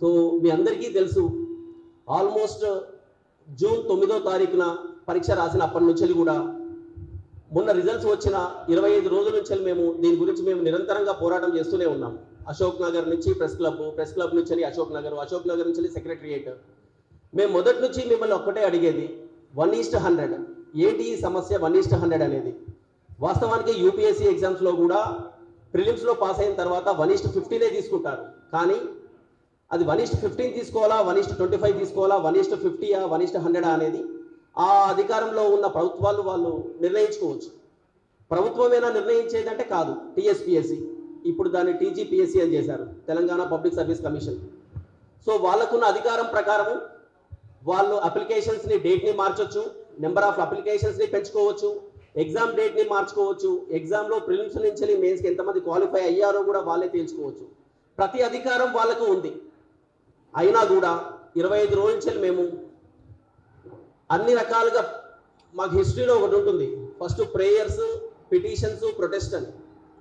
మీ అందరికీ తెలుసు almost June తొమ్మిదో తారీఖున పరీక్ష రాసిన అప్పటి నుంచి కూడా మొన్న రిజల్ట్స్ వచ్చిన ఇరవై ఐదు రోజుల నుంచి మేము దీని గురించి మేము నిరంతరంగా పోరాటం చేస్తూనే ఉన్నాం. అశోక్ నగర్ నుంచి ప్రెస్ క్లబ్ ప్రెస్ క్లబ్ నుంచి అశోక్ నగర్ అశోక్ నగర్ నుంచి సెక్రటరియేట్ మేము మొదటి నుంచి మిమ్మల్ని ఒక్కటే అడిగేది వన్ ఈస్ట్ హండ్రెడ్ ఏంటి ఈ సమస్య వన్ ఈస్ట్ హండ్రెడ్ అనేది. వాస్తవానికి యూపీఎస్సీ ఎగ్జామ్స్లో కూడా ప్రిలిమ్స్లో పాస్ అయిన తర్వాత వన్ ఈస్ట్ ఫిఫ్టీనే తీసుకుంటారు. కానీ అది వన్ ఇస్ట్ ఫిఫ్టీన్ తీసుకోవాలా one is to twenty five తీసుకోవాలా వన్ ఇస్ట్ ఫిఫ్టీయా వన్ ఇస్ట్ హండ్రెడా అనేది ఆ అధికారంలో ఉన్న ప్రభుత్వాలు వాళ్ళు నిర్ణయించుకోవచ్చు. ప్రభుత్వమేనా నిర్ణయించేదంటే కాదు టీఎస్పిఎస్సి. ఇప్పుడు దాన్ని టీజీపీఎస్సీ అని చేశారు Telangana public service commission. So వాళ్ళకున్న అధికారం ప్రకారం వాళ్ళు అప్లికేషన్స్ని డేట్ని మార్చొచ్చు నెంబర్ ఆఫ్ అప్లికేషన్స్ని పెంచుకోవచ్చు ఎగ్జామ్ డేట్ని మార్చుకోవచ్చు ఎగ్జామ్లో ప్రిలిమ్స్ నుంచి మెయిన్స్కి ఎంతమంది క్వాలిఫై అయ్యారో కూడా వాళ్ళే తేల్చుకోవచ్చు. ప్రతి అధికారం వాళ్ళకు ఉంది. అయినా కూడా ఇరవై ఐదు రోజుల నుంచి మేము అన్ని రకాలుగా మాకు హిస్టరీలో ఒకటి ఉంటుంది. ఫస్ట్ ప్రేయర్స్ పిటిషన్స్ ప్రొటెస్ట్ అని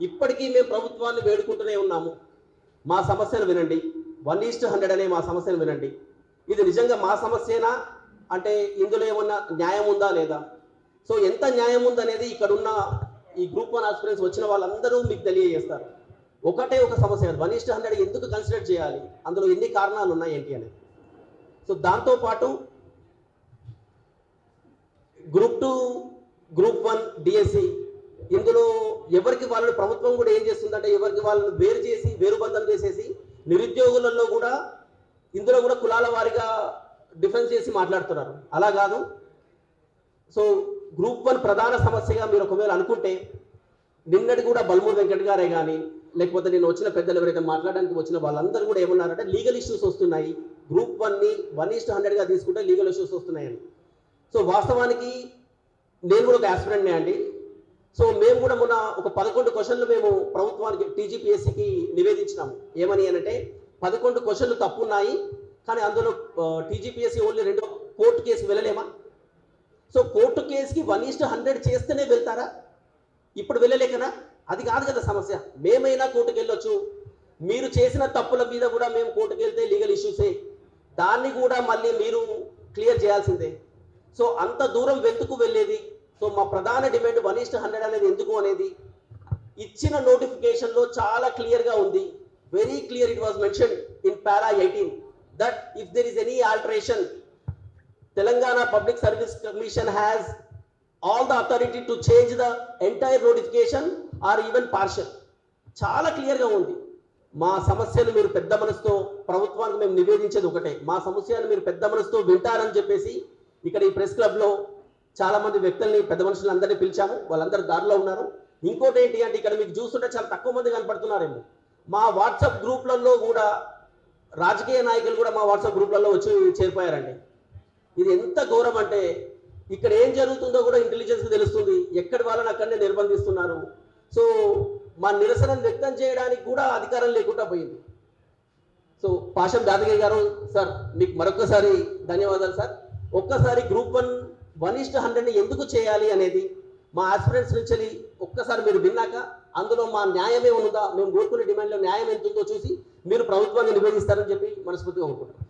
ఇప్పటికీ మేము ప్రభుత్వాన్ని వేడుకుంటూనే ఉన్నాము. మా సమస్యను వినండి. వన్ ఈస్ట్ హండ్రెడ్ అనే మా సమస్యను వినండి. ఇది నిజంగా మా సమస్యేనా? అంటే ఇందులో ఏమన్నా న్యాయం ఉందా లేదా? సో ఎంత న్యాయం ఉందనేది ఇక్కడున్న ఈ గ్రూప్ వన్ ఆస్పిరెన్స్ వచ్చిన వాళ్ళందరూ మీకు తెలియజేస్తారు. ఒకటే ఒక సమస్య వన్ ఇస్ట్ హండ్రెడ్ ఎందుకు కన్సిడర్ చేయాలి? అందులో ఎన్ని కారణాలు ఉన్నాయి ఏంటి అనేది. సో దాంతోపాటు group two group one DSC ఇందులో ఎవరికి వాళ్ళు ప్రభుత్వం కూడా ఏం చేస్తుందంటే ఎవరికి వాళ్ళని వేరు చేసి వేరుబంధం చేసేసి నిరుద్యోగులలో కూడా ఇందులో కూడా కులాల వారిగా డిఫరెన్స్ చేసి మాట్లాడుతున్నారు. అలా కాదు. సో గ్రూప్ వన్ ప్రధాన సమస్యగా మీరు ఒకవేళ అనుకుంటే నిన్నటి కూడా బల్మూర్ వెంకట్ గారే కానీ లేకపోతే నేను వచ్చిన పెద్దలు ఎవరైతే మాట్లాడడానికి వచ్చిన వాళ్ళందరూ కూడా ఏమన్నారంటే లీగల్ ఇష్యూస్ వస్తున్నాయి. గ్రూప్ వన్ని వన్ ఈస్ట్ హండ్రెడ్గా తీసుకుంటే లీగల్ ఇష్యూస్ వస్తున్నాయని. సో వాస్తవానికి నేను కూడా ఒక ఆస్పిరెంట్నే అండి. సో మేము కూడా మొన్న ఒక పదకొండు క్వశ్చన్లు మేము ప్రభుత్వానికి టీజీపీఎస్సికి నివేదించినాము. ఏమని అంటే పదకొండు క్వశ్చన్లు తప్పు ఉన్నాయి కానీ అందులో టీజీపీఎస్సి ఓన్లీ రెండు కోర్టు కేసు వెళ్ళలేమా? సో కోర్టు కేసుకి వన్ ఈస్ట్ హండ్రెడ్ చేస్తేనే వెళ్తారా? ఇప్పుడు వెళ్ళలేకనా? అది కాదు కదా సమస్య. మేమైనా కోర్టుకు వెళ్ళొచ్చు మీరు చేసిన తప్పుల మీద కూడా మేము కోర్టుకు వెళ్తే లీగల్ ఇష్యూసే. దాన్ని కూడా మళ్ళీ మీరు క్లియర్ చేయాల్సిందే. సో అంత దూరం వెతుకు వెళ్ళేది. సో మా ప్రధాన డిమాండ్ వన్ ఈస్ట్ హండ్రెడ్ అనేది ఎందుకు అనేది ఇచ్చిన నోటిఫికేషన్లో చాలా క్లియర్గా ఉంది. Very clear it was mention in para eighteen that if there is any alteration Telangana public service commission has all the authority to change the entire notification or even partial. చాలా క్లియర్గా ఉంది. మా సమస్యలు మీరు పెద్ద మనసుతో ప్రభుత్వానికి మేము నివేదించేది ఒకటే. మా సమస్యలు మీరు పెద్ద మనసుతో వింటారని చెప్పేసి ఇక్కడ ఈ ప్రెస్ క్లబ్లో చాలా మంది వ్యక్తుల్ని పెద్ద మనుషులు అందరినీ పిలిచాము. వాళ్ళందరూ దారిలో ఉన్నారు. ఇంకోటి ఏంటి అంటే ఇక్కడ మీకు చూస్తుంటే చాలా తక్కువ మంది కనపడుతున్నారేమో. మా వాట్సాప్ గ్రూప్లలో కూడా రాజకీయ నాయకులు కూడా మా వాట్సాప్ గ్రూప్లలో వచ్చి చేరిపోయారండి. ఇది ఎంత ఘోరం అంటే ఇక్కడ ఏం జరుగుతుందో కూడా ఇంటెలిజెన్స్ తెలుస్తుంది. ఎక్కడి వాళ్ళని అక్కడనే నిర్బంధిస్తున్నారు. సో మా నిరసనను వ్యక్తం చేయడానికి కూడా అధికారం లేకుండా పోయింది. సో పాషం దాదగిరి గారు సార్ మీకు మరొకసారి ధన్యవాదాలు సార్. ఒక్కసారి group one one is to హండ్రెడ్ని ఎందుకు చేయాలి అనేది మా ఆస్పిరెంట్స్ నుంచి ఒక్కసారి మీరు విన్నాక అందులో మా న్యాయమే ఉందా మేము కోరుకునే డిమాండ్లో న్యాయం ఎంత ఉందో చూసి మీరు ప్రభుత్వాన్ని నివేదిస్తారని చెప్పి మనస్ఫూర్తిగా అనుకుంటాం